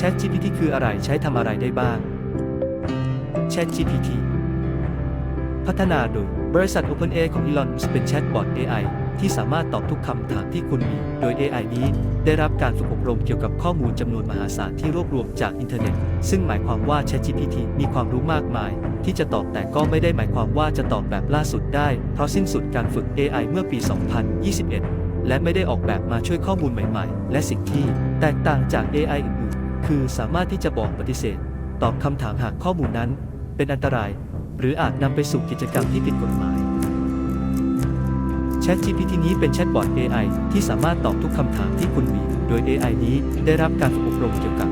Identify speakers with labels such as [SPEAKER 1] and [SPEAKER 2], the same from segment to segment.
[SPEAKER 1] ChatGPT คืออะไรใช้ทำอะไรได้บ้าง ChatGPT พัฒนาโดย บริษัท OpenAI ของ Elon Musk เป็นแชทบอท AI ที่สามารถตอบทุกคำถามที่คุณมี โดย AI นี้ได้รับการฝึกอบรมเกี่ยวกับข้อมูลจำนวนมหาศาลที่รวบรวมจากอินเทอร์เน็ต ซึ่งหมายความว่า ChatGPT มีความรู้มากมาย ที่จะตอบแต่ก็ไม่ได้หมายความว่าจะตอบแบบล่าสุดได้ เพราะสิ้นสุดการฝึก AI เมื่อปี 2021 และไม่ได้ออกแบบมาช่วยข้อมูลใหม่ ๆ และสิ่งที่แตกต่างจาก AI อื่น คือสามารถที่จะบอกปฏิเสธ ตอบคำถามหากข้อมูลนั้น เป็นอันตราย หรืออาจนำไปสู่กิจกรรมที่ผิดกฎหมาย ChatGPT นี้เป็นแชทบอท AI ที่สามารถตอบทุกคำถามที่คุณมี โดย AI นี้ได้รับการฝึกอบรมเกี่ยวกับ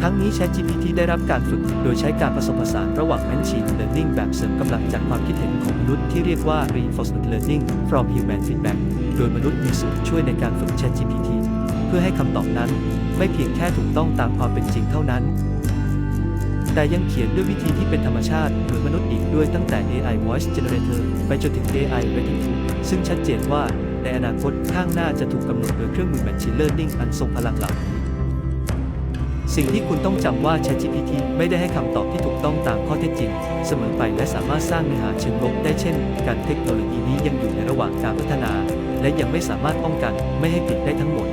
[SPEAKER 1] ทั้งนี้ ChatGPT ได้รับการฝึกโดยใช้การผสมผสานระหว่าง Machine Learning แบบเสริมกำลังจากความคิดเห็นของมนุษย์ที่เรียกว่า Reinforcement Learning from Human Feedback โดยมนุษย์มีส่วนช่วยในการฝึก ChatGPT เพื่อให้คำตอบนั้น ไม่เพียงแค่ถูกต้องตามความเป็นจริงเท่านั้น แต่ยังเขียนด้วยวิธีที่เป็นธรรมชาติเหมือนมนุษย์อีกด้วยตั้งแต่ AI Voice Generator ไปจนถึง AI Writing Tool ซึ่งชัดเจนว่าในอนาคตข้างหน้าจะถูกกำหนดโดยเครื่องมือ Machine Learning อันทรงพลังเหล่านี้สิ่งที่คุณต้องจำว่า ChatGPT ไม่ได้ให้คำตอบที่ถูกต้องตามข้อเท็จจริง เสมอไปและสามารถสร้างเนื้อหาเชิงลบได้เช่น การเทคโนโลยีนี้ยังอยู่ในระหว่างการพัฒนา และยังไม่สามารถป้องกันไม่ให้ผิดได้ทั้งหมด